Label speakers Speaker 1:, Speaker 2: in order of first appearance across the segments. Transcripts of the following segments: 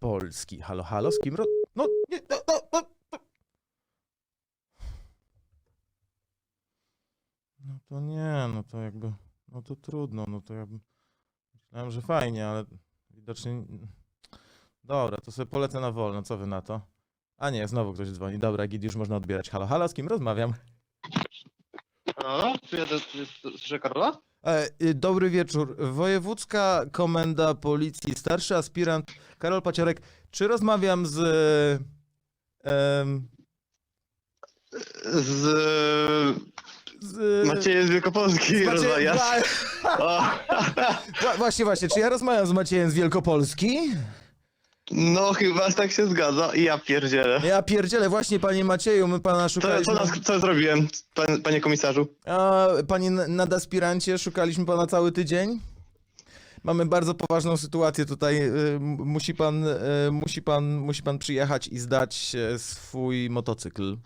Speaker 1: Polski. Halo, halo, z kim ro... No, nie, no, no, no. no. No to nie, no to jakby, no to trudno, no to ja bym- myślałem, że fajnie, ale widocznie... Dobra, to sobie polecę na wolno, co wy na to? A nie, znowu ktoś dzwoni. Dobra, Gid, już można odbierać. Halo, halo, z kim rozmawiam?
Speaker 2: Halo? Czy ja to- czy- słyszę Karola?
Speaker 1: E, y, dobry wieczór. Wojewódzka Komenda Policji, starszy aspirant Karol Paciorek. Czy rozmawiam z... em,
Speaker 2: Z
Speaker 1: z
Speaker 2: Maciejem z Wielkopolski
Speaker 1: z Macie-
Speaker 2: rozmawiasz?
Speaker 1: Wa-
Speaker 2: O,
Speaker 1: Właśnie, właśnie. Czy ja rozmawiam z Maciejem z Wielkopolski?
Speaker 2: No chyba tak się zgadza i ja pierdzielę.
Speaker 1: Ja pierdzielę, właśnie panie Macieju, my pana
Speaker 2: Co,
Speaker 1: szukaliśmy...
Speaker 2: co, nas, co zrobiłem, pan, panie komisarzu?
Speaker 1: A, panie n- nadaspirancie, szukaliśmy pana cały tydzień. Mamy bardzo poważną sytuację tutaj. y, m- Musi pan, y, musi pan, musi pan przyjechać i zdać e, swój motocykl,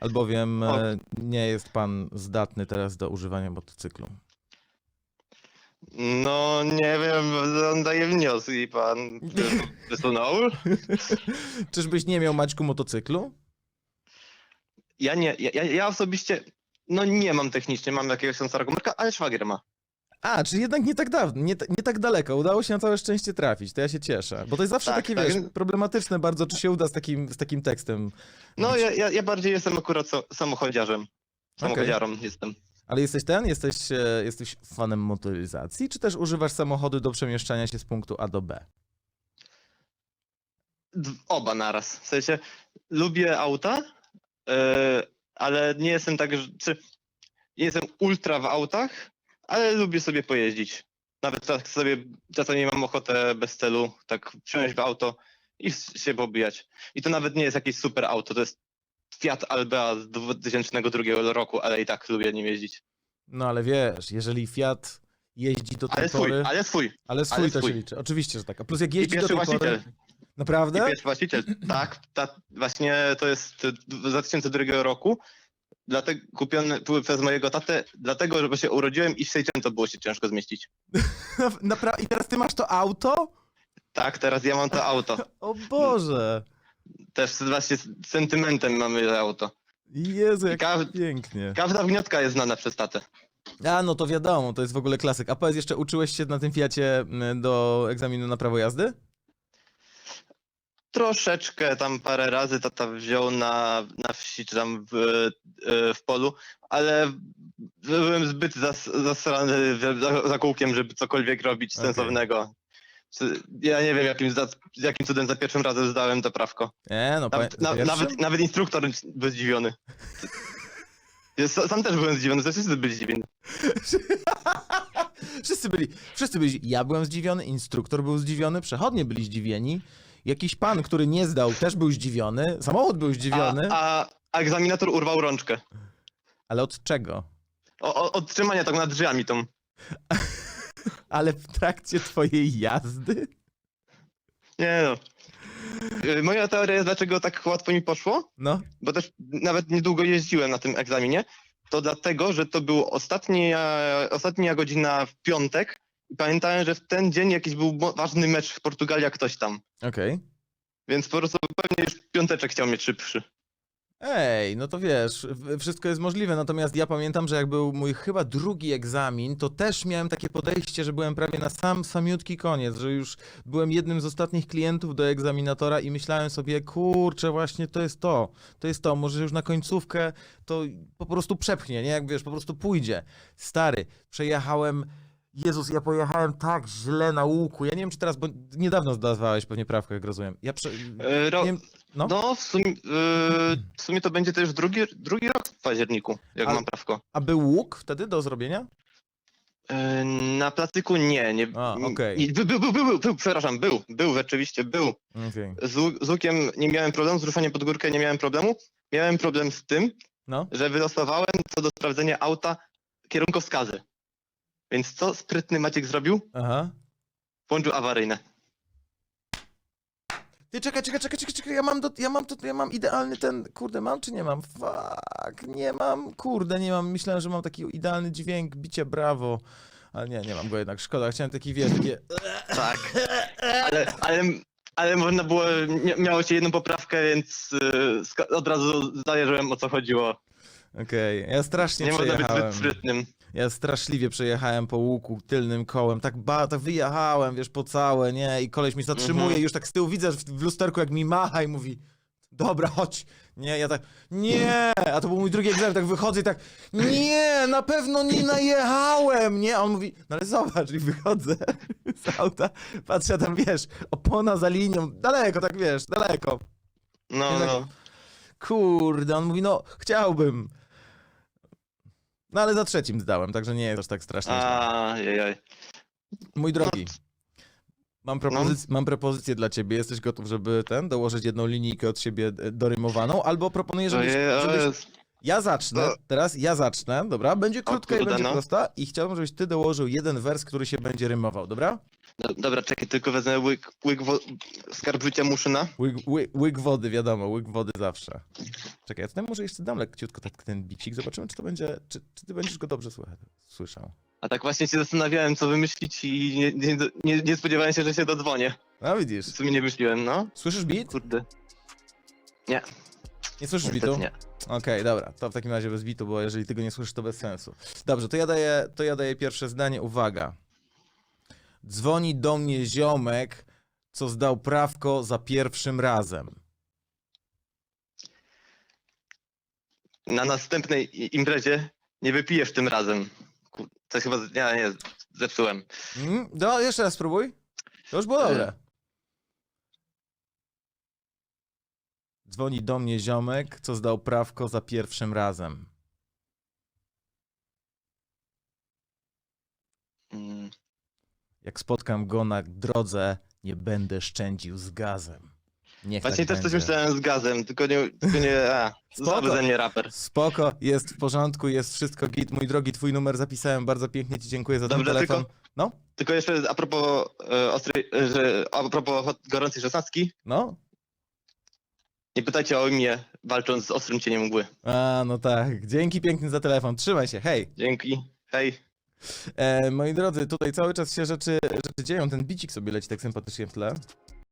Speaker 1: albowiem e, nie jest pan zdatny teraz do używania motocyklu.
Speaker 2: No nie wiem, on daje wniosek i pan wysunął.
Speaker 1: Czyżbyś nie miał Maćku motocyklu?
Speaker 2: Ja nie, ja, ja- osobiście, no nie mam technicznie, mam jakiegoś tam starego marka, ale szwagier ma.
Speaker 1: A, czyli jednak nie tak dawno, nie, nie tak daleko. Udało się na całe szczęście trafić, to ja się cieszę. Bo to jest zawsze
Speaker 2: Tak,
Speaker 1: takie,
Speaker 2: tak.
Speaker 1: wiesz, problematyczne bardzo, czy się uda z takim, z takim tekstem.
Speaker 2: No ja, ja, ja bardziej jestem akurat so, samochodziarzem. Samochodziarą jestem.
Speaker 1: Ale jesteś ten? Jesteś, e, jesteś fanem motoryzacji, czy też używasz samochodu do przemieszczania się z punktu A do B?
Speaker 2: Oba naraz. W sensie lubię auta, e, ale nie jestem tak, czy nie jestem ultra w autach, ale lubię sobie pojeździć. Nawet tak sobie czasami mam ochotę bez celu tak wsiąść w auto i się pobijać. I to nawet nie jest jakieś super auto, to jest Fiat Albea z 2002 roku, ale i tak lubię nim jeździć.
Speaker 1: No ale wiesz, jeżeli Fiat jeździ do tej
Speaker 2: Ale swój,
Speaker 1: pory...
Speaker 2: ale swój.
Speaker 1: ale swój
Speaker 2: ale
Speaker 1: to
Speaker 2: swój.
Speaker 1: się liczy. Oczywiście, że tak. A plus jak
Speaker 2: I
Speaker 1: jeździ do
Speaker 2: pierwszy
Speaker 1: tej
Speaker 2: właściciel.
Speaker 1: pory...
Speaker 2: I
Speaker 1: Naprawdę?
Speaker 2: pierwszy właściciel. Tak, ta, właśnie to jest z 2002 roku. Dlatego kupiony przez mojego tatę, dlatego, że się urodziłem i w to było się ciężko zmieścić.
Speaker 1: Napra- I teraz ty masz to auto?
Speaker 2: Tak, teraz ja mam to auto.
Speaker 1: O Boże!
Speaker 2: Też właśnie z sentymentem mamy to auto.
Speaker 1: Jezu, jak
Speaker 2: Ciekawe-
Speaker 1: pięknie.
Speaker 2: Każda wniotka jest znana przez tatę.
Speaker 1: A, no to wiadomo, to jest w ogóle klasyk. A powiedz, jeszcze uczyłeś się na tym Fiacie m, do egzaminu na prawo jazdy?
Speaker 2: Troszeczkę tam parę razy tata wziął na, na wsi czy tam w, e, w polu, ale byłem zbyt zas, zasrany w- za, za kółkiem, żeby cokolwiek robić
Speaker 1: Okej.
Speaker 2: sensownego. Ja nie wiem, jakim, za, jakim cudem za pierwszym razem zdałem to prawko.
Speaker 1: Nie, no
Speaker 2: Nawet, na, nawet, nawet instruktor był zdziwiony. Ja sa- Sam też byłem zdziwiony, wszyscy byli zdziwieni.
Speaker 1: Wszyscy byli, wszyscy byli, ja byłem zdziwiony, instruktor był zdziwiony, przechodnie byli zdziwieni, jakiś pan, który nie zdał, też był zdziwiony, samochód był
Speaker 2: A,
Speaker 1: zdziwiony,
Speaker 2: a, a egzaminator urwał rączkę.
Speaker 1: ale od czego?
Speaker 2: O, o, od trzymania tak nad drzwiami tą.
Speaker 1: Ale w trakcie twojej jazdy?
Speaker 2: Nie no. Y, Moja teoria jest, dlaczego tak łatwo mi poszło,
Speaker 1: No,
Speaker 2: bo też nawet niedługo jeździłem na tym egzaminie, to dlatego, że to był ostatnia, ostatnia godzina w piątek i pamiętałem, że w ten dzień jakiś był ważny mecz w Portugalii, ktoś tam.
Speaker 1: okej.
Speaker 2: Więc po prostu pewnie już piąteczek chciał mieć szybszy.
Speaker 1: Ej, no to wiesz, wszystko jest możliwe, natomiast ja pamiętam, że jak był mój chyba drugi egzamin, to też miałem takie podejście, że byłem prawie na sam samiutki koniec, że już byłem jednym z ostatnich klientów do egzaminatora i myślałem sobie, kurczę, właśnie to jest to, to jest to, może już na końcówkę to po prostu przepchnie, nie, jak wiesz, po prostu pójdzie. Stary, przejechałem, Jezus, ja pojechałem tak źle na łuku, ja nie wiem czy teraz, bo niedawno zdawałeś pewnie prawkę, jak rozumiem. Ja prze...
Speaker 2: Y, Ro-
Speaker 1: wiem, no.
Speaker 2: no, w, sumie, y, w sumie to będzie też drugi, drugi rok w październiku, jak
Speaker 1: Ale-
Speaker 2: mam prawko.
Speaker 1: A był łuk wtedy do zrobienia?
Speaker 2: Y, Na placyku nie, nie.
Speaker 1: A, okej.
Speaker 2: Był, był, był, był, był, przepraszam, był, był, rzeczywiście, był.
Speaker 1: Okej.
Speaker 2: Z, łu- z łukiem nie miałem problemu, z ruszeniem pod górkę nie miałem problemu. Miałem problem z tym,
Speaker 1: No.
Speaker 2: że wylosowałem co do sprawdzenia auta kierunkowskazy. Więc co sprytny Maciek zrobił?
Speaker 1: Aha.
Speaker 2: Włączył awaryjne.
Speaker 1: Ty czekaj, czekaj, czekaj, czekaj, czekaj, ja mam, do, ja mam, to, ja mam idealny ten, kurde, mam czy nie mam? Fuck, nie mam, kurde, nie mam, myślałem, że mam taki idealny dźwięk, bicie brawo, ale nie, nie mam go jednak, szkoda, chciałem taki, wiesz, takie,
Speaker 2: Tak. Ale, ale ale można było, mia- miało się jedną poprawkę, więc y, od razu zajarzyłem o co chodziło.
Speaker 1: Okej, ja strasznie
Speaker 2: Nie można być
Speaker 1: przejechałem.
Speaker 2: zbyt sprytnym.
Speaker 1: Ja straszliwie przejechałem po łuku tylnym kołem, tak ba, tak wyjechałem, wiesz, po całe, nie? I koleś mi zatrzymuje,
Speaker 2: Mhm.
Speaker 1: już tak z tyłu widzę w, w lusterku, jak mi macha i mówi, dobra, chodź. Nie, ja tak, nie, a to był mój drugi egzamin, tak wychodzę i tak, nie, na pewno nie najechałem, nie? A on mówi, no ale zobacz, i wychodzę z auta, patrzę, tam, wiesz, opona za linią, daleko, tak wiesz, daleko.
Speaker 2: No,
Speaker 1: tak-
Speaker 2: no.
Speaker 1: Kurde, on mówi, no, chciałbym. No ale za trzecim zdałem, także nie jest aż tak strasznie. źle.
Speaker 2: A, jaj.
Speaker 1: Mój drogi, mam,
Speaker 2: No.
Speaker 1: propozyc- mam propozycję dla ciebie. Jesteś gotów, żeby ten dołożyć jedną linijkę od siebie e, dorymowaną? Albo proponuję, żebyś, żebyś ja zacznę.
Speaker 2: No.
Speaker 1: Teraz ja zacznę, dobra? Będzie krótka i
Speaker 2: kurde,
Speaker 1: będzie
Speaker 2: no.
Speaker 1: prosta. I chciałbym, żebyś ty dołożył jeden wers, który się będzie rymował, dobra?
Speaker 2: Do, dobra, czekaj, tylko wezmę łyk, łyk wo- skarb życia muszyna.
Speaker 1: Łyk, łyk, łyk wody, wiadomo, łyk wody zawsze. Czekaj, ja tutaj może jeszcze dam lekciutko tak ten bicik, zobaczymy, czy to będzie, czy, czy ty będziesz go dobrze słychać, słyszał.
Speaker 2: A tak właśnie się zastanawiałem, co wymyślić i nie, nie, nie, nie spodziewałem się, że się dodzwonię.
Speaker 1: No widzisz,
Speaker 2: W sumie nie myśliłem, no.
Speaker 1: słyszysz beat?
Speaker 2: Kurde,
Speaker 1: Nie słyszysz
Speaker 2: niestety
Speaker 1: beatu?
Speaker 2: nie.
Speaker 1: Okej, dobra, to w takim razie bez bitu, bo jeżeli tego nie słyszysz, to bez sensu. Dobrze, to ja daję, to ja daję pierwsze zdanie, uwaga. Dzwoni do mnie ziomek, co zdał prawko za pierwszym razem.
Speaker 2: Na następnej imprezie nie wypijesz tym razem. Kur- Coś chyba, z- nie, nie, zepsułem.
Speaker 1: Mm? No, jeszcze raz spróbuj. To już było dobre. Dzwoni do mnie ziomek, co zdał prawko za pierwszym razem.
Speaker 2: Mm,
Speaker 1: Jak spotkam go na drodze, nie będę szczędził z gazem. Niech
Speaker 2: Właśnie
Speaker 1: tak
Speaker 2: też coś
Speaker 1: będzie.
Speaker 2: myślałem z gazem, tylko nie, tylko nie, a,
Speaker 1: Spoko.
Speaker 2: ze mnie raper.
Speaker 1: Spoko, jest w porządku, jest wszystko git. Mój drogi, twój numer zapisałem, bardzo pięknie ci dziękuję za ten
Speaker 2: Dobrze,
Speaker 1: telefon.
Speaker 2: tylko-
Speaker 1: No,
Speaker 2: Tylko jeszcze a propos e, ostrej, e, że, a propos hot- gorącej szesnastki,
Speaker 1: no.
Speaker 2: nie pytajcie o imię, walcząc z ostrym cieniem mgły.
Speaker 1: A, no tak. Dzięki pięknie za telefon. Trzymaj się, hej.
Speaker 2: Dzięki, hej.
Speaker 1: E, moi drodzy, tutaj cały czas się rzeczy, rzeczy dzieją. Ten bicik sobie leci tak sympatycznie w tle.